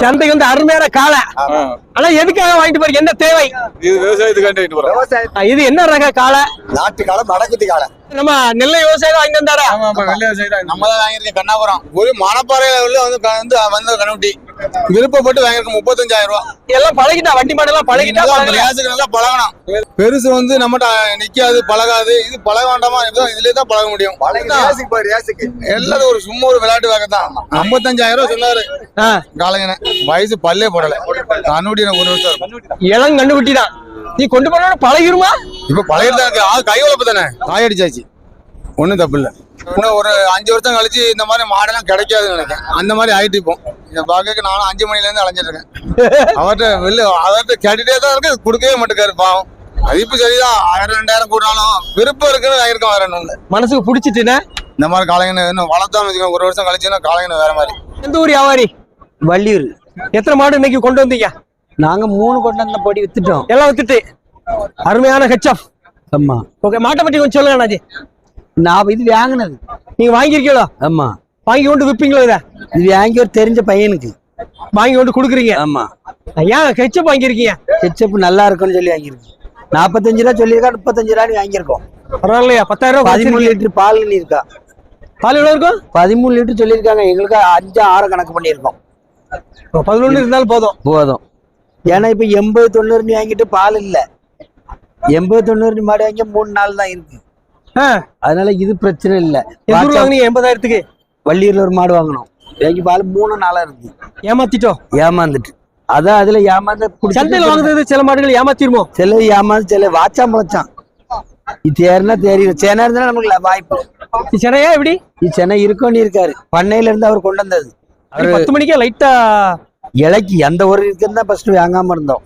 சந்தைக்கு வந்து அருமையான காளை. ஆனா எதுக்காக வாங்கிட்டு போறீங்க? என்ன தேவை? இது ஆ, இது என்ன ரக காளை? நாட்டு காலம் மடக்குத்தி காலம் நம்ம நெல்லை விவசாயம் வாங்கி வந்தாரா? நம்ம தான் வாங்கியிருக்கேன் கண்ணாபுரம். ஒரு மணப்பாறையில உள்ள வந்து வந்து வந்த கண்ணுட்டி. விருப்பப்பட்டு வாங்கியிருக்கோம் முப்பத்தஞ்சாயிரம் ரூபாய் எல்லாம் பழகிட்டா வண்டி மாடெல்லாம் பழகிட்டா. ரியாசுக்கு நல்லா பழகணும். பெருசு வந்து நம்மகிட்ட நிக்காது பழகாது. இது பழக வேண்டாமா? இதுலயே தான் பழக முடியும். எல்லாரும் ஒரு சும்மா ஒரு விளையாட்டு வாங்க தான் ஐம்பத்தஞ்சாயிரம் ரூபாய் சொன்னாரு. ஆ, காலைங்கன வயசு பல்லே போடல. கண்ணுட்டி ஒரு வருஷம். இளம் கண்டுகுட்டி தான் நீ கொண்டு போன பழகிருமா? இப்ப பழகிட்டு தான் இருக்கு கை வளர்ப்பு தானே. காய் அடிச்சாச்சு. ஒண்ணும் தப்பு இல்ல. இன்னும் ஒரு அஞ்சு வருஷம் கழிச்சு இந்த மாதிரி மாடெல்லாம் கிடைக்காதுன்னு நினைக்கிறேன். அந்த மாதிரி ஆயிட்டு இப்போ. இதை பார்க்க நானும் அஞ்சு மணில இருந்து அலைஞ்சிட்டு இருக்கேன். அவர்கிட்ட வெளில அவர்கிட்ட கேட்டுட்டே தான் இருக்கு. கொடுக்கவே மாட்டேக்காரு பாவம். மதிப்பு சரிதான் ஆயிரம் ரெண்டாயிரம் கூடாலும் விருப்பம் இருக்குன்னு ஆயிருக்கும் வேற இல்ல. மனசுக்கு பிடிச்சிட்டுனா? இந்த மாதிரி இன்னும் வளர்த்தாம வச்சுக்கோங்க. ஒரு வருஷம் கழிச்சுன்னா காளைங்கன்னு வேற மாதிரி. எந்த ஊர் வியாபாரி? வள்ளியூர். எத்தனை மாடு இன்னைக்கு கொண்டு வந்தீங்க? நாங்க மூணு கொண்டு வந்த பொடி வித்துட்டோம். எல்லாம் வித்துட்டு. அருமையான ஹெச்எஃப் ஆமா. ஓகே மாட்டை பற்றி கொஞ்சம் சொல்லுங்க அண்ணாஜி நான் இது வாங்கினது. நீங்க வாங்கியிருக்கீங்களோ? ஆமா. வாங்கி கொண்டு விப்பீங்களோ இதை? இது வாங்கி ஒரு தெரிஞ்ச பையனுக்கு. வாங்கி கொண்டு கொடுக்குறீங்க? ஆமா. ஏன் ஹெச்எப் வாங்கியிருக்கீங்க. ஹெச்எப் நல்லா இருக்கும்னு சொல்லி வாங்கியிருக்கு நாற்பத்தஞ்சு ரூபா சொல்லியிருக்கா முப்பத்தஞ்சு ரூபான்னு வாங்கியிருக்கோம். பரவாயில்லையா பத்தாயிரம் ரூபாய் பதிமூணு. லிட்டர் பால் இருக்கா? பால் எவ்வளவு இருக்கும்? பதிமூணு லிட்டர் சொல்லியிருக்காங்க எங்களுக்கு அஞ்சு ஆறு கணக்கு பண்ணியிருக்கோம். பதினொன்று இருந்தாலும் போதும். போதும். ஏன்னா இப்ப எண்பது தொண்ணூறுன்னு வாங்கிட்டு பால் இல்ல. எண்பது தொண்ணூறு மாடு வாங்கி மூணு நாள் தான் இருக்கு. அதனால இது பிரச்சனை இல்ல. வாங்குனீங்க எண்பதாயிரத்துக்கு? வள்ளியூர்ல ஒரு மாடு வாங்கினோம். வாங்கி பால் மூணு நாளா இருக்கு. ஏமாத்திட்டோம். ஏமாந்துட்டு. அதான் அதுல ஏமாந்து சந்தையில வாங்குறது சில மாடுகள் ஏமாத்திருமோ? சில ஏமாந்து சில வாச்சா முளைச்சான். இது தேர்னா தெரியும் சென்னை இருந்தா நமக்கு வாய்ப்பு. சென்னையா எப்படி? இது சென்னை இருக்கோன்னு இருக்காரு. பண்ணையில இருந்து அவர் கொண்டு வந்தது. பத்து மணிக்கே லைட்டா இலைக்கு எந்த ஒரு இருக்குன்னு தான் ஃபர்ஸ்ட் வாங்காம இருந்தோம்.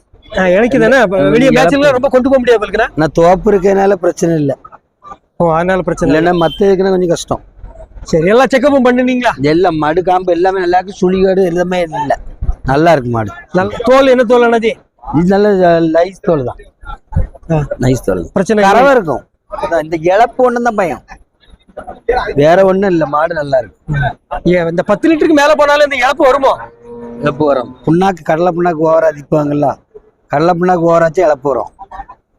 எனக்கு தானே வெளியே இழப்பு. மேட்ச்ல ரொம்ப கொண்டு போக முடியாது நான் தோப்பு இருக்கனால பிரச்சனை இல்லை. ஓ அதனால பிரச்சனை இல்லை. இல்லைன்னா மத்த இருக்குன்னா கொஞ்சம் கஷ்டம். சரி எல்லா செக்கப்பும் பண்ணினீங்களா? எல்லாம் மாடு காம்பு எல்லாமே நல்லா இருக்கு சுழிகாடு எல்லாமே இல்லை. நல்லா இருக்கு மாடு தோல் என்ன தோல் அண்ணாஜி இது நல்ல நைஸ் தோல் தான். நைஸ் தோல் பிரச்சனை இருக்கும். இந்த இழப்பு ஒண்ணும் தான் பயம். வேற ஒண்ணும் இல்ல மாடு நல்லா இருக்கு. இந்த பத்து லிட்டருக்கு மேல போனாலும் இந்த இழப்பு வருமோ? இழப்பு வரும். புண்ணாக்கு கடலை புண்ணாக்கு ஓவரா கடலை புண்ணாக்கு ஓவராச்சும் இழப்பு வரும்.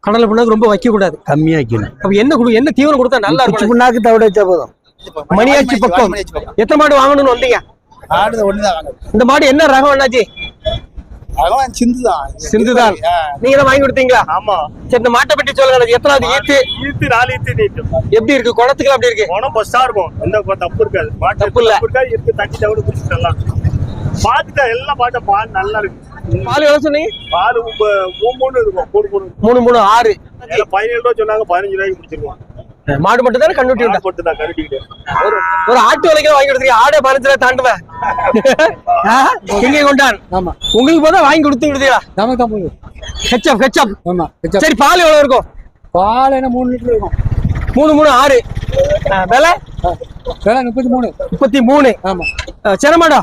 கடலை புண்ணாக்கு ரொம்ப வைக்க கூடாது கம்மியாக்கணும் அப்ப என்ன கொடு என்ன தீவனம் கொடுத்தா நல்லா இருக்கும் புண்ணாக்கு தவிட வச்சா போதும். மணியாச்சி பக்கம். எத்தனை மாடு வாங்கணும்னு வந்தீங்க? இந்த மாடு என்ன ரகம் அண்ணாச்சி? அதெல்லாம் சிந்து தான் சிந்துதான். நீங்க தான் வாங்கி கொடுத்தீங்களா? ஆமா. சரி இந்த மாட்டை பற்றி சொல்லுங்க. எத்தனாவது ஈத்து? ஈத்து நாலு ஈத்து நீட்டும் எப்படி இருக்கு? குளத்துக்கு அப்படி இருக்கு? உணவு பஸ்டா இருக்கும். எந்த தப்பு இருக்காது. பாட்டு தப்பு இல்ல. இருக்காது. இருக்கு தண்ணி தவிர குடிச்சிட்டலாம் பாத்துட்டா எல்லா பாட்டும் பால் நல்லா இருக்கு. பால் எவ்வளவு சொன்னீங்க? பால் மூணு மூணு இருக்கும். மூணு மூணு. மூணு மூணு ஆறு. பதினேழு ரூபா சொன்னாங்க பதினஞ்சு ரூபாய்க்கு முடிச்சிருவோம் மாடு மட்டும் தானே கண்டுட்டி ஒரு ஒரு ஆட்டு விலைக்கு வாங்கி கொடுத்துருக்கீங்க. ஆடே பதினஞ்சு தாண்டுவேன்? எங்கே கொண்டான். ஆமா. உங்களுக்கு போதா வாங்கி கொடுத்து கொடுத்தீங்களா நமக்கு தான் போதும். ஹெச்அப் ஹெச்அப் ஆமா சரி பால் எவ்வளவு இருக்கும்? பால் என்ன மூணு லிட்டர் இருக்கும்? மூணு மூணு ஆறு. விலை? வேலை முப்பத்தி மூணு. முப்பத்தி மூணு. ஆமா. செனமாடா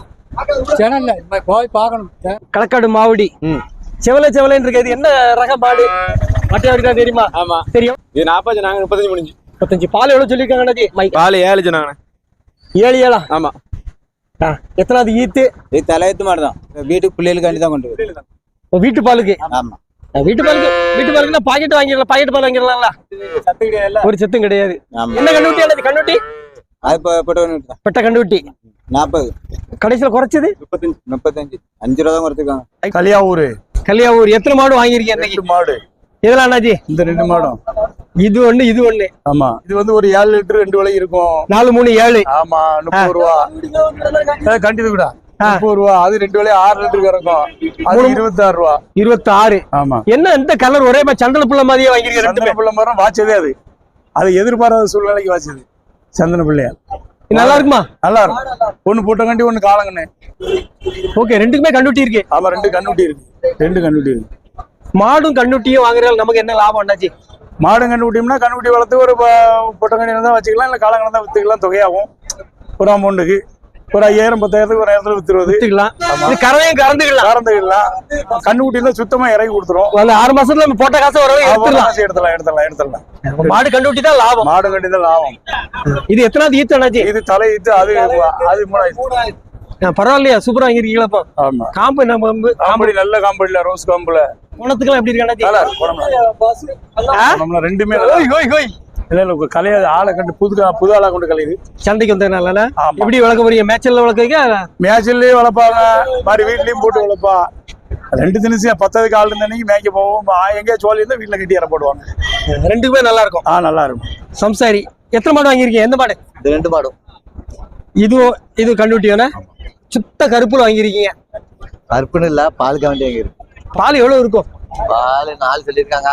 சேனல்ல போய் பார்க்கணும். களக்காடு மாவடி. செவல செவலன்னு இருக்கு. இது என்ன ரக மாடு மட்டையாடிதான் தெரியுமா? ஆமா. தெரியும். இது நாற்பது நாங்க முப்பத்தஞ்சு முடிஞ்சு. முப்பத்தஞ்சு. பால் எவ்வளவு சொல்லியிருக்காங்க அண்ணாச்சி? மைக். பால் ஏழு சொன்னாங்க ஏழு ஏழா? ஆமா. ஆ, எத்தனாவது ஈத்து? இது தலையத்து மாதிரி தான் வீட்டுக்கு பிள்ளைகளுக்காண்டி தான் கொண்டு போய் ஓ, வீட்டு பாலுக்கு? ஆமா. வீட்டு பாலுக்கு வீட்டு பாலுக்குன்னா பாக்கெட் வாங்கிடலாம் பாக்கெட் பால் வாங்கிடலாம்ல? சத்து கிடையாது ஒரு சத்தும் கிடையாது. என்ன கண்டுபிட்டி அல்லது கண்டுபிட்டி அது போட்டு பெட்ட கண்டுபிட்டி நாற்பது கடைசியில குறைச்சது? முப்பத்தஞ்சு. முப்பத்தஞ்சு. அஞ்சு ரூபா தான் குறைச்சிருக்காங்க. கலியாவூர். கல்யாணம் எத்தனை மாடு வாங்கியிருக்கீங்க மாடு. இதெல்லாம் அண்ணாச்சி இந்த ரெண்டு மாடும். இது ஒண்ணு இது ஒண்ணு. ஆமா. இது வந்து ஒரு ஏழு லிட்டர் ரெண்டு விலை இருக்கும். நாலு மூணு ஏழு. ஆமா முப்பது ரூபா. கண்டிப்பா கூட முப்பது ரூபா. அது ரெண்டு விலை ஆறு லிட்டருக்கு இருக்கும் அது இருபத்தாறு ரூபா. இருபத்தி ஆறு ஆமா. என்ன இந்த கலர் ஒரே மாதிரி சந்தன புள்ள மாதிரியே ரெண்டுமே சந்தன பிள்ளை மரம் வாச்சதே அது. அது எதிர்பாராத சூழ்நிலைக்கு வாச்சது சந்தன பிள்ளையா நல்லா இருக்குமா? நல்லா இருக்கும். ஒண்ணு போட்டங்கண்டி ஒண்ணு காலங்கண்ணே. ஓகே ரெண்டுக்குமே கண்டுட்டி இருக்கு. ஆமா ரெண்டு கண்ணுட்டி இருக்கு. ரெண்டு கண்ணுட்டி இருக்கு. மாடும் கண்டுட்டியும் வாங்குறதால நமக்கு என்ன லாபம் அண்ணாச்சி? மாடு கண்டுபிடிம்னா கண்டுபிடி வளர்த்து ஒரு பொட்டங்கண்ணி தான் வச்சுக்கலாம் இல்லை காலங்கண்ணி தான் வித்துக்கலாம் தொகையாகும். ஒரு அமௌண்ட்டுக்கு ஒரு ஐயாயிரம் பத்தாயிரத்துக்கு ஒரு இடத்துல வித்துருவது. வித்துக்கலாம். இது கறவையும் கறந்துக்கலாம். கறந்துக்கலாம். கண்ணுக்குட்டியில சுத்தமா இறக்கி கொடுத்துரும். ஆறு மாசத்துல நம்ம போட்ட காசை ஒரு எடுத்துடலாம். காசு எடுத்துடலாம் எடுத்துடலாம் எடுத்துடலாம். மாடு கண்டுட்டி தான் லாபம். மாடு கட்டி தான் லாபம். இது எத்தனாவது ஈத்து அண்ணாச்சி? இது தலை இது அது அது மூணாயிரத்து பரவாயில்லையா? சூப்பரா வாங்கிருக்கீங்களா ஆமா. காம்பு என்ன பம்பு காம்படி நல்ல காம்படில ரோஸ் காம்புல குணத்துக்குலாம் எப்படி இருக்கு நல்லா அண்ணாச்சி இருக்கு குணம்லாம். ஆ? குணம்லாம் ரெண்டுமே இல்ல இல்ல கலையாது ஆளை கண்டு புது கா- புது ஆளா கொண்டு கலையுது. சந்தைக்கு வந்ததுனால. எப்படி வளர்க்க போறீங்க? மேட்சல்ல வளர்க்க மேய்ச்சல்லையும் வளர்ப்பாங்க. மாதிரி வீட்லயும் போட்டு வளர்ப்பா. ரெண்டு தினசையும் பத்ததுக்கு ஆள் இருந்த அன்னைக்கு மேய்க்க போவோம். ஆ, எங்கேயா சோழி இருந்தா வீட்டுல கட்டி இற போடுவாங்க. ரெண்டுக்குமே நல்லா இருக்கும். ஆ நல்லா இருக்கும். சம்சாரி எத்தனை மாடு வாங்கியிருக்கீங்க? எந்த மாடு? இது ரெண்டு மாடும். இதுவும் இது கண்டுபிட்டியோண்ணே சுத்த கருப்புல வாங்கியிருக்கீங்க. கருப்புன்னு இல்ல பால் கவண்டி அங்க இருக்கு பால் எவ்வளவு இருக்கும்? பால் நாலு சொல்லியிருக்காங்க.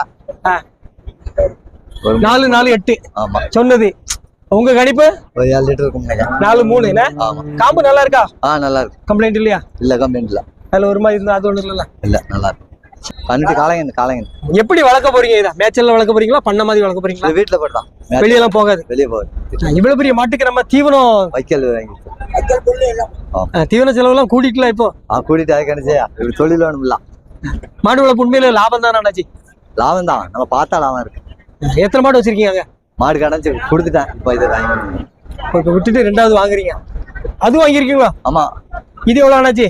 நாலு நாலு எட்டு. ஆமா. சொன்னது. உங்க கணிப்பு? ஒரு ஏழு லிட்டர் இருக்கும். நாலு மூணு காம்பு நல்லா இருக்கா? ஆ நல்லா இருக்கு. கம்ப்ளைண்ட் இல்லையா? இல்ல கம்ப்ளைண்ட் இல்ல. அதுல ஒரு மாதிரி இருந்தா அது ஒண்ணு இல்லைல்ல. இல்ல நல்லா இருக்கு. பண்ணிட்டு காலைங்க காலைங்க எப்படி வளர்க்க போறீங்க இதை? மேய்ச்சல்ல வளர்க்க போறீங்களா? பண்ண மாதிரி வளர்க்க போறீங்களா? இது வீட்டுல போட்டான் வெளியெல்லாம் போகாது. வெளியே போகுது. இவ்வளவு பெரிய மாட்டுக்கு நம்ம தீவனம் வைக்கல் வாங்கி தீவன செலவுலாம் கூட்டிட்டுல இப்போ. ஆ கூட்டிட்டு அதுக்கு அனுப்பிச்சே இப்படி தொழில் வேணும்ல. மாடு வளர்ப்பு உண்மையில லாபம் தானே அண்ணாச்சி? லாபம் தான். நம்ம பார்த்தா லாபம் இருக்கு. எத்தனை மாடு வச்சிருக்கீங்க மாடு கடைச்சு கொடுத்துட்டேன். இப்போ இதை வாங்கி இப்போ விட்டுட்டு ரெண்டாவது வாங்குறீங்க. அது வாங்கியிருக்கீங்களா? ஆமா. இது எவ்வளவு அண்ணாச்சி?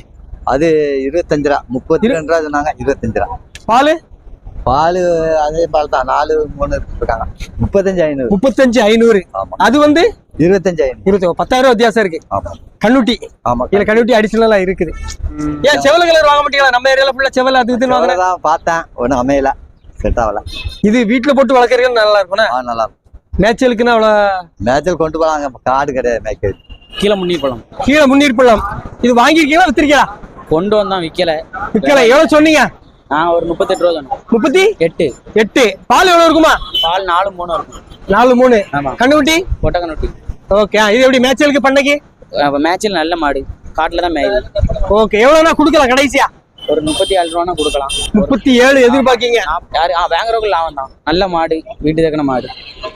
அது இருபத்தஞ்சு ரூபா முப்பத்தி ரெண்டு ரூபா சொன்னாங்க இருபத்தஞ்சு ரூபா பால்? பால் அதே பால் தான் நாலு மூணு இருக்காங்க முப்பத்தஞ்சு ஐநூறு. முப்பத்தஞ்சு ஐநூறு. ஆமா. அது வந்து? இருபத்தஞ்சு ஐநூறு. இருபத்தி பத்தாயிரம் வித்தியாசம் இருக்கு. ஆமா. கண்ணுட்டி. ஆமா இதுல கண்ணுட்டி. அடிஷனலா இருக்குது. ஏன் செவல கலர் வாங்க மாட்டீங்களா? நம்ம ஏரியால ஃபுல்லா செவல் அது இதுன்னு வாங்குறேன் தான் பார்த்தேன் ஒன்றும் அமையல. செட் ஆகல. இது வீட்டுல போட்டு வளர்க்கறதுக்கு நல்லா இருக்கும்ண்ணே ஆ நல்லா இருக்கும். மேய்ச்சலுக்குன்னா அவ்வளவு மேய்ச்சல் கொண்டு போகலாம் காடு கிடையாது மேய்க்கிறது. கீழே முன்னீர் பழம் கீழே முன்னீர் பள்ளம். இது வாங்கியிருக்கீங்களா வித்திருக்கீங்களா? கொண்டு வந்தான் விக்கல. விற்கல எவ்வளவு சொன்னீங்க? நான் ஒரு முப்பத்தெட்டு ரூபா சொன்னேன். முப்பத்தி? எட்டு. எட்டு. பால் எவ்வளவு இருக்குமா? பால் நாலு மூணு இருக்கும். நாலு மூணு. ஆமா. கண்ணுக்குட்டி? கொட்டக்கனொட்டி ஓகே. இது எப்படி மேய்ச்சலுக்கு பண்ணைக்கு? மேட்சில் நல்ல மாடு. காட்டில் தான் மேயுது ஓகே. எவ்வளவுனா கொடுக்கலாம் கடைசியா? ஒரு முப்பத்தி ஏழு ரூபானா கொடுக்கலாம். முப்பத்தி ஏழு எதிர்பார்க்கீங்க? யாரு? வாங்குறவங்க லாபம் தான். நல்ல மாடு வீட்டு தக்கன மாடு.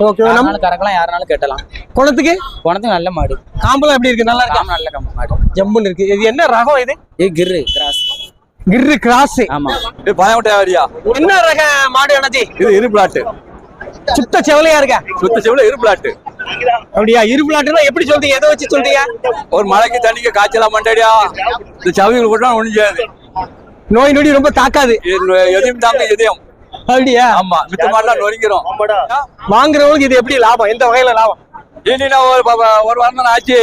ஓகே நம்ம யாருனாலும் கறக்கலாம் யாருனாலும் கட்டலாம். குளத்துக்கு? குணத்துக்கு நல்ல மாடு. காம்பெல்லாம் எப்படி இருக்கு? நல்லா இருக்கா? நல்ல காம மாடு. ஜம்முன்னு இருக்கு. இது என்ன ரகம் இது? இது கிர்ரு கிராஸ். கிர்ரு கிராஸ். ஆமா. இது பாயமட்டை ஆரியா என்ன ரக மாடு அண்ணாச்சி இது இரு பிளாட்டு. சுத்த செவலையா இருக்க? சுத்த செவில இரு பிளாட்டு. அப்படியா? இருபுலாட்டுனா எப்படி சொல்றீங்க? எதை வச்சு சொல்றீங்க? ஒரு மழைக்கு தண்ணிக்கு காய்ச்சலாம் மண்டடியா இந்த சவிகள் கூட செய்யாது. நோய் நொடி ரொம்ப தாக்காது. எதையும் தாங்க எதையும் அப்படியா? ஆமா மித்த மாடலாம் நொறுக்கிறோம் வாங்குறவங்களுக்கு இது எப்படி லாபம்? எந்த வகையில லாபம்? இனினா ஒரு ஒரு வாரம் தானே ஆச்சு?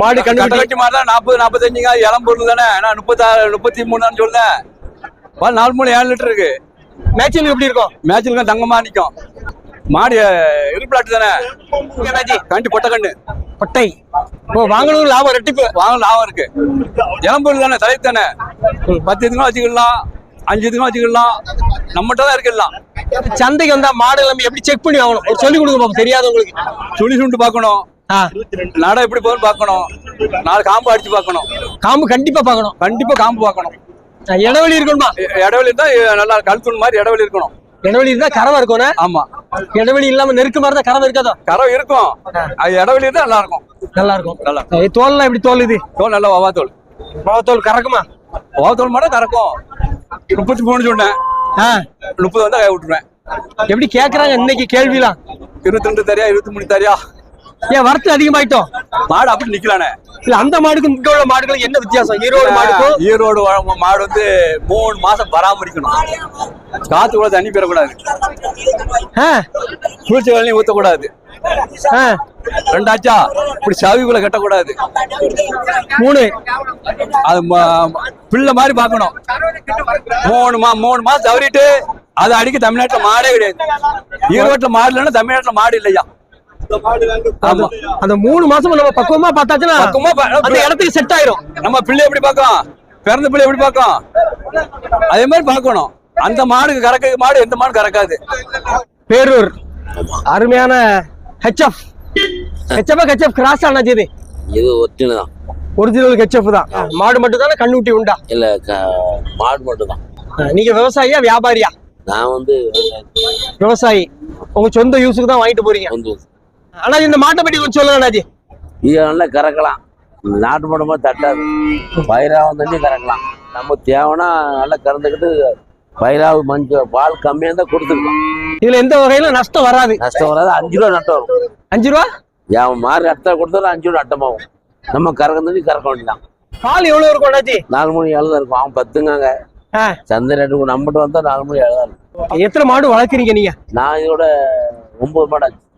மாடு கண்டு கட்டவட்டி மாதிரி தான் நாற்பது நாற்பத்தஞ்சுங்க இளம் பொருள் தானே? நான் முப்பத்தாறு முப்பத்தி மூணு தான் நாலு மூணு ஏழு லிட்டர் இருக்கு. மேட்சிங் எப்படி இருக்கும்? மேட்சில் தங்கமா நிற்கும் மாடு இருப்பிளாட்டு தானே? கண்டி பொட்டை கண்ணு. பட்டை ஓ வாங்கணும் லாபம் ரெட்டிப்பு. வாங்க லாபம் இருக்கு. இளம்பொருள் தானே தலை தானே. பத்து இதுக்கும் வச்சுக்கலாம் அஞ்சு இதுக்கும் வச்சுக்கலாம் நம்மகிட்ட தான் இருக்கலாம். சந்தைக்கு வந்தா மாடு நம்ம எப்படி செக் பண்ணி வாங்கணும்? ஒரு சொல்லி கொடுங்க பாப்போம் தெரியாதவங்களுக்கு. துணி சுண்டு பார்க்கணும். நடை எப்படி போகுதுன்னு பார்க்கணும். நாலு காம்பு அடிச்சு பார்க்கணும். காம்பு கண்டிப்பா பார்க்கணும். கண்டிப்பா காம்பு பார்க்கணும். இடைவெளி இருக்கணுமா? இடைவெளி இ- நல்லா கழுத்துண் மாதிரி இடைவெளி இருக்கணும். இடைவெளி இருந்தா கறவை இருக்கணும் ஆமா. இடைவெளி இல்லாம நெருக்கமா இருந்தா கறவை இருக்காதோ? கரை இருக்கும். அது இடைவெளி இருந்தா நல்லா இருக்கும் நல்லா இருக்கும். நல்லா தோல்லாம் எப்படி தோல் இது? தோல் நல்லா வவா தோல் மாவு தோல் கறக்குமா? வவா தோல் மட்டும் கறக்கும். முப்பத்தி மூணு சொன்னேன். முப்பது வந்தா கை விட்டுருவேன். எப்படி கேக்குறாங்க இன்னைக்கு கேள்விலாம்? இருபத்தி ரெண்டு தரியா இருபத்தி மூணு தரியா? ஏன் வரத்து அதிகமாயிட்டோம்? மாடு அப்படி நிக்கலானே. இல்ல அந்த மாடுக்கும் இங்க உள்ள மாடுகளுக்கு என்ன வித்தியாசம்? ஈரோடு மாடுக்கும் ஈரோடு மாடு வந்து மூணு மாசம் பராமரிக்கணும். காத்து கூட தண்ணி பெறக்கூடாது. குளிர்ச்சி வேலையும் ஊத்தக்கூடாது. ரெண்டாச்சா? இப்படி சவிக்குள்ள கட்டக்கூடாது. மூணு. அது பிள்ளை மாதிரி பார்க்கணும். மூணு மா மூணு மாசம் தவறிட்டு அது அடிக்க தமிழ்நாட்டுல மாடே கிடையாது. ஈரோட்டுல மாடு இல்லைன்னா தமிழ்நாட்டுல மாடு இல்லையா? ஆமா. அந்த மூணு மாசம் நம்ம பக்குவமா பார்த்தாச்சுன்னா அந்த இடத்துக்கு செட் ஆயிரும். நம்ம பிள்ளை எப்படி பார்க்கும் பிறந்த பிள்ளை எப்படி பார்க்கும் அதே மாதிரி பார்க்கணும். அந்த மாடுக்கு கறக்க மாடு எந்த மாடு கறக்காது. பேரூர். அருமையான ஹெச்எஃப் ஹெச்எஃப் ஹெச்எஃப் கிராஸ் ஆனது இது இது ஒரிஜினல் தான். ஒரிஜினல் ஹெச்எஃப் தான். மாடு மட்டும் தானே கண்ணுட்டி உண்டா? இல்ல மாடு மட்டும் தான் நீங்க விவசாயியா வியாபாரியா? நான் வந்து விவசாயி. உங்க சொந்த யூஸுக்கு தான் வாங்கிட்டு போறீங்க. ஆனா இந்த மாட்டை பத்தி கொஞ்சம் சொல்லுங்க அண்ணாஜி. இது நல்லா கறக்கலாம். நாட்டு மாடு மாதிரி தட்டாது. பயிராவும் தண்ணி கறக்கலாம். நம்ம தேவைன்னா நல்லா கறந்துக்கிட்டு பயிராவு மஞ்சள் பால் கம்மியாக இருந்தால் கொடுத்துக்கலாம். இதுல எந்த வகையில நஷ்டம் வராது? நஷ்டம் வராது. அஞ்சு ரூபா நட்டம் வரும். அஞ்சு ரூபா? என் மாறு அட்டை கொடுத்தாலும் அஞ்சு ரூபா நட்டமாகும் நம்ம கறக்க தண்ணி கறக்க வேண்டியதான் பால் எவ்வளவு இருக்கும் அண்ணாச்சி நாலு மணி ஏழு தான் இருக்கும். அவன் பத்துங்காங்க. ஆ. சந்தை ரேட்டு நம்மகிட்ட வந்தா நாலு மணி ஏழு தான் இருக்கும். எத்தனை மாடு வளர்க்குறீங்க நீங்க? நான் இதோட ஒன்பது மாடாச்சு ஆ,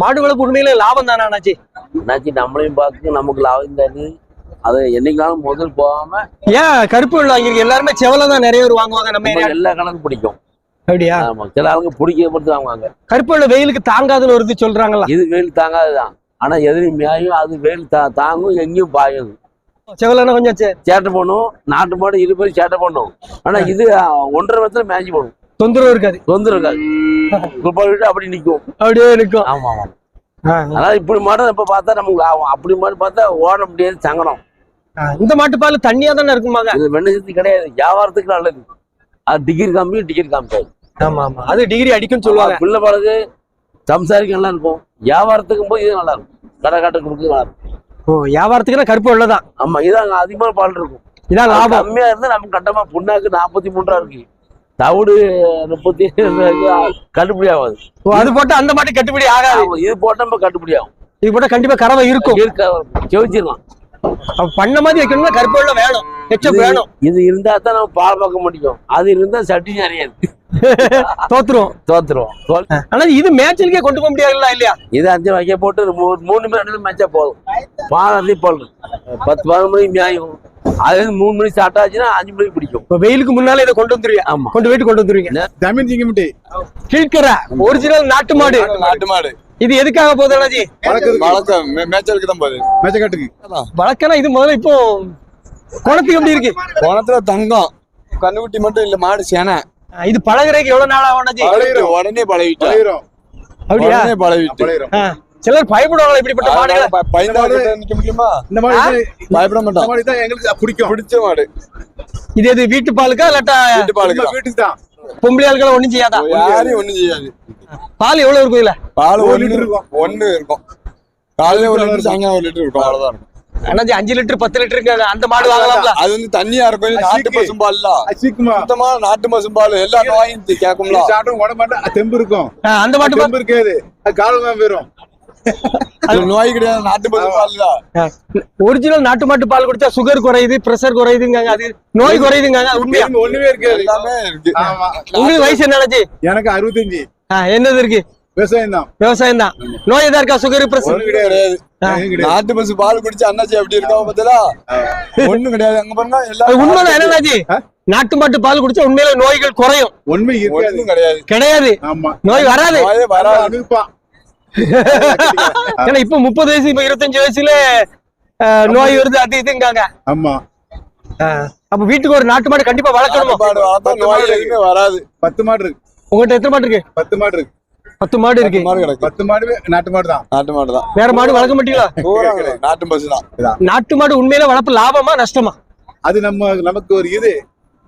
மாடு வளர்ப்பு உண்மையில லாபம் தானே அண்ணாச்சி? என்னாச்சு நம்மளையும் பார்த்து நமக்கு லாபம் தருது அது என்னைக்குனாலும் முதல் போகாம ஏன் கருப்பு வெள்ளை வாங்கிருக்கீங்க எல்லாருமே செவல தான் நிறைய பேர் வாங்குவாங்க நம்ம எல்லா கணக்கும் பிடிக்கும். அப்படியா? ஆமா சில ஆளுங்க பிடிக்க பொறுத்து வாங்குவாங்க. கருப்பு வெயிலுக்கு தாங்காதுன்னு வருது சொல்றாங்கல்ல. இது வெயில் தாங்காதுதான். ஆனா எதிரி மேயும் அது வெயில் தா தாங்கும் எங்கேயும் பாயும். செவலன்னா கொஞ்சம் சேட்டை பண்ணும் நாட்டு மாடு இரு பேர் சேட்டை பண்ணும். ஆனா இது ஒன்றரை வருஷத்துல மேய்ச்சி போடும். தொந்தரவு இருக்காது. தொந்தரவு இருக்காது. விட்டு அப்படி நிக்கும். அப்படியே இருக்கும் ஆமா ஆமா. அதாவது இப்படி மாடு இப்ப பார்த்தா நமக்கு லாபம் அப்படி மாடு பார்த்தா ஓட முடியாது சங்கடம். இந்த மாட்டு பால் தண்ணியா தானே இருக்குமாங்க இது வெண்ணசக்தி கிடையாது. வியாபாரத்துக்கு நல்லது. அது டிகிரி காமியும் டிகிரி காமிக்காது ஆமா ஆமா. அது டிகிரி அடிக்கும்னு சொல்லுவாங்க. பிள்ளை பழகு சம்சாரிக்கு நல்லா இருக்கும். வியாபாரத்துக்கும் போய் இது நல்லா இருக்கும். கடை காட்டு கொடுக்க நல்லா இருக்கும். ஓ வியாபாரத்துக்குன்னா கருப்பு வெள்ளை தான் ஆமா இதான் அதிகமான பால் இருக்கும். இதான் லாபம். கம்மியா இருந்தா நமக்கு கட்டமா புண்ணாக்கு நாற்பத்தி மூணு ரூபா இருக்கு. தவிடு முப்பத்தி கட்டுப்படி ஆகாது. அது போட்டா அந்த மாட்டு கட்டுப்படி ஆகாது. இது போட்டா நம்ம கட்டுப்படி ஆகும். இது போட்டா கண்டிப்பா கறவை இருக்கும். இருக்க செவிச்சிடலாம். அப்ப பண்ண மாதிரி வைக்கணும்னா கருப்பு வெள்ளை வேணும் எச்சப் வேணும். இது இருந்தா தான் நம்ம பால் பார்க்க முடியும். அது இருந்தா சட்டி நிறைய இருக்கு. தோத்துரும். தோத்துருவோம் தோல் ஆனா இது மேய்ச்சலுக்கே கொண்டு போக முடியாதுல்ல இல்லையா? இது அஞ்சு வைக்க போட்டு ஒரு மூ- மூணு மணி நேரம் மச்சா போதும். பால் அதிகம் பால். பத்து பதினொரு மணிக்கு மேயும் அது வந்து மூணு மணிக்கு ஸ்டார்ட் ஆச்சுன்னா அஞ்சு மணிக்கு பிடிக்கும். இப்ப வெயிலுக்கு முன்னால இதை கொண்டு வந்துருவீங்க. ஆமா. கொண்டு போயிட்டு கொண்டு வந்துருவீங்க. ஜமீன் சிங்கமுட்டி கீழ்க்கற ஒரிஜினல் நாட்டு மாடு. நாட்டு மாடு. இது எதுக்காக போகுது அண்ணாஜி? வளர்க்க மேய்ச்சலுக்கு தான் போகுது. மேய்ச்சக்காட்டுக்கு வழக்கனா இது முதல்ல இப்போ குளத்துக்கு எப்படி இருக்கு? குணத்துல தங்கம். கண்ணுக்குட்டி மட்டும் இல்ல மாடு சேனை. இது பழகுறதுக்கு எவ்வளவு நாள் ஆகும் அண்ணாஜி? உடனே பழகிட்டு. அப்படியா? பழகிட்டு. சிலர் பயப்படுவாங்களா இப்படிப்பட்ட மாடுகளை? பயந்தாடு நிக்க முடியுமா? இந்த மாதிரி பயப்பட தான் எங்களுக்கு பிடிக்கும். பிடிச்ச மாடு. இது எது வீட்டு பாலுக்கா இல்லாட்டா வீட்டு பாலுக்கு. வீட்டுக்கு தான் பொம்பளை ஆளுக்களை ஒண்ணும் செய்யாதா? யாரையும் ஒண்ணும் செய்யாது. பால் எவ்வளவு இருக்கும் இதுல? பால் ஒரு லிட்டர் இருக்கும். ஒண்ணு இருக்கும். காலையில ஒரு லிட்டர் சாயங்காலம் ஒரு லிட்டர் இருக்கும். அவ்வளவுதான் இருக்கும். அண்ணாஜி அஞ்சு லிட்டர் பத்து லிட்டர் இருக்கு. அந்த மாடு வாங்கலாம்ல. அது வந்து தண்ணியா இருக்கும். நாட்டு சீக்கிரமா சுத்தமான நாட்டு பசும்பால் எல்லா நோயும் கேட்கும்ல சாப்பிட்டு உடம்பு தெம்பு இருக்கும். அந்த மாட்டு தெம்பு இருக்காது. காலம் போயிடும் அது நோய் கிடையாது நாட்டு பசும்பால் தான். ஒரிஜினல் நாட்டு மாட்டு பால் குடிச்சா சுகர் குறையுது பிரஷர் குறையுதுங்காங்க அது நோய் குறையுதுங்காங்க உண்மையா? ஒண்ணுமே இருக்காது எல்லாமே இருக்கு. உங்களுக்கு வயசு என்ன அண்ணாச்சி எனக்கு அறுபத்தஞ்சு. என்னது இருக்கு? விவசாயம் தான் விவசாயம் தான் நோய் எதா இருக்கா சுகர் பிரஷர் கிடையாது. நாட்டு பசு பால் குடிச்சு அண்ணாச்சி எப்படி இருக்கா பார்த்தா ஒண்ணும் கிடையாது. அங்க பாருங்க அது எல்லாம் உண்மைதான். நாட்டு மாட்டு பால் குடிச்சா உண்மையில நோய்கள் குறையும். உண்மை கிடையாது. கிடையாது. ஆமா. நோய் வராது. வராது. ஏன்னா இப்ப முப்பது வயசு இப்ப இருபத்தஞ்சு வயசுல நோய் வருது அது இதுங்காங்க. ஆமா. அப்ப வீட்டுக்கு ஒரு நாட்டு மாடு கண்டிப்பா வளர்க்கணுமா? நோய் எதுவுமே வராது. பத்து மாடு இருக்கு. உங்ககிட்ட எத்தனை மாடு இருக்கு? பத்து மாடு இருக்கு. பத்து மாடு இருக்கு. மாடு கிடக்கு பத்து மாடு நாட்டு மாடு தான். நாட்டு மாடு தான். வேற மாடு வளர்க்க மாட்டீங்களா. நாட்டு பசு தான். நாட்டு மாடு உண்மையில வளர்ப்பு லாபமா நஷ்டமா? அது நம்ம நமக்கு ஒரு இது.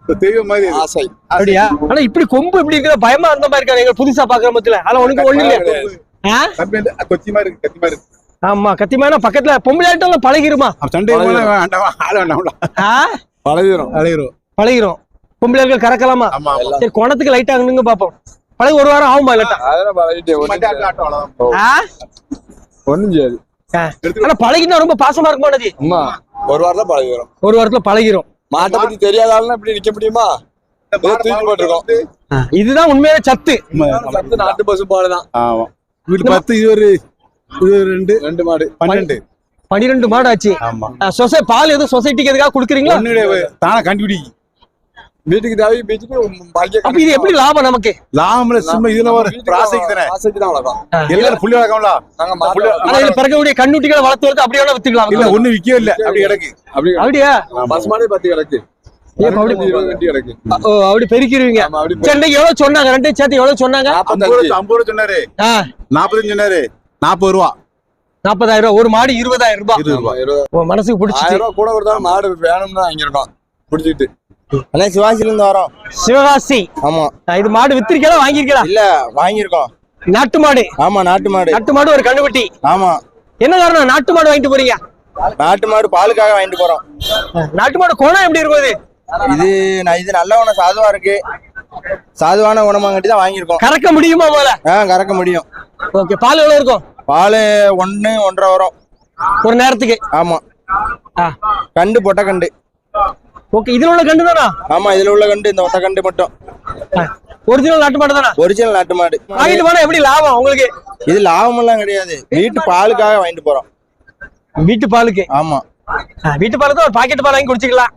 தெய்வம் மாதிரி. ஆசை. அப்படியா? ஆனா இப்படி கொம்பு இப்படி இருக்கிற பயமா அந்த மாதிரி இருக்காங்க. எங்க புதுசா பாக்குற மத்தில ஆனா உனக்கு ஒண்ணு இல்லையா? இருக்கு இருக்கு. ஆமா கத்திமான பக்கத்துல பொம்பளை ஆட்டம் பழகிருமா சண்டை? பழகிரும். பழகிரும். பொம்பளை ஆட்கள் கறக்கலாமா? சரி குணத்துக்கு லைட் ஆகணுங்க பாப்போம் பழகி ஒரு வாரம் ஆகுமா இல்லாட்டா. ஒண்ணும். ஆனா பழகினா ரொம்ப பாசமா இருக்குமா அம்மா ஒரு வாரம் தான் பழகிரும். ஒரு வாரத்துல பழகிரும். மாட்டை பத்தி தெரியாத ஆளுனா இப்படி நிக்க முடியுமா? இதுதான் உண்மையான சத்து. சத்து நாட்டு பசு பால் தான் ஆமா. வீட்டு பத்து இது ஒரு இது ஒரு ரெண்டு ரெண்டு மாடு. பன்னெண்டு. பனிரெண்டு மாடு ஆச்சு ஆமா சொசை பால் எதுவும் சொசைட்டிக்கு எதுக்காக குடுக்குறீங்களா. தானே கண்டுபிடி. வீட்டுக்கு தேவை பீச்சுக்கு பாக்கிய அப்ப இது எப்படி லாபம் நமக்கு? லாமல சும்மா இதுல ஒரு பிராசைக்கு தானே. ஆசைக்கு தான் வளர்க்கும் எல்லாரும் புள்ளி வளர்க்கல நாங்க மாட்டு ஆனா இதுல பிறக்கக்கூடிய கண்ணுட்டிகளை வளர்த்து வளர்த்து அப்படியே வித்துக்கலாம். இல்ல ஒண்ணு விக்கவே இல்ல அப்படி கிடக்கு. அப்படி அப்படியா பசு மாடு பத்து கிடக்கு. ஏன் அப்ப அப்படி பெருக்கிடுவீங்க இன்னைக்கு எவ்வளவு சொன்னாங்க? ரெண்டு சேர்த்து எவ்வளவு சொன்னாங்க? ஐம்பது ரூபா ரூபா சொன்னாரு. ஆ, நாற்பத்தஞ்சு சொன்னாரு. நாற்பது ரூபா. நாற்பதாயிரம் ரூபாய் ஒரு மாடு இருபதாயிரம் ரூபாய் ரூபா. மனசுக்கு ரூபா கூட கொடுத்தாலும் மாடு வேணும்னு வாங்கியிருக்கோம் பிடிச்சிட்டு அண்ணா சிவாசில இருந்து வரோம். சிவகாசி. ஆமா. இது மாடு வித்திருக்கலாம் வாங்கியிருக்கலாம் இல்ல வாங்கியிருக்கோம். நாட்டு மாடு. ஆமா நாட்டு மாடு. நாட்டு மாடு ஒரு கண்ணுக்குட்டி. ஆமா. என்ன காரணம்? நாட்டு மாடு வாங்கிட்டு போறீங்க? நாட்டு மாடு பாலுக்காக வாங்கிட்டு போறோம். நாட்டு மாடு குணம் எப்படி இருக்கும் இது இது நான் இது நல்ல உணவு சாதுவா இருக்கு. சாதுவான உணவாங்கட்டி தான் வாங்கியிருக்கோம். கறக்க முடியுமா முதல்ல? ஆ கறக்க முடியும். ஓகே பால் எவ்வளவு இருக்கும்? பால் ஒன்று ஒன்றரை வரும். ஒரு நேரத்துக்கு? ஆமா. ஆ. கண்டு பொட்ட கண்டு. ஓகே இதுல உள்ள கண்டு தானா? ஆமா இதுல உள்ள கண்டு இந்த ஒத்த கண்டு மட்டும். ஒரிஜினல் நாட்டு மாடு தானா? ஒரிஜினல் நாட்டு மாடு. வாங்கிட்டு போனா எப்படி லாபம் உங்களுக்கு? இது லாபம் எல்லாம் கிடையாது. வீட்டு பாலுக்காக வாங்கிட்டு போறோம். வீட்டு பாலுக்கு? ஆமா. வீட்டு பால் தான் ஒரு பாக்கெட் பால் வாங்கி குடிச்சிக்கலாம்.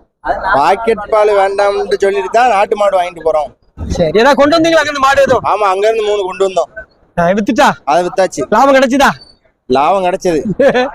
பாக்கெட் பால் வேண்டாம்னு சொல்லிட்டு தான் நாட்டு மாடு வாங்கிட்டு போறோம். சரி. ஏதாவது கொண்டு வந்தீங்களா அங்க இருந்து மாடு எதுவும் ஆமா அங்க இருந்து மூணு கொண்டு வந்தோம். வித்துட்டா? அதை வித்தாச்சு. லாபம் கிடைச்சுதா? லாபம் கிடைச்சது.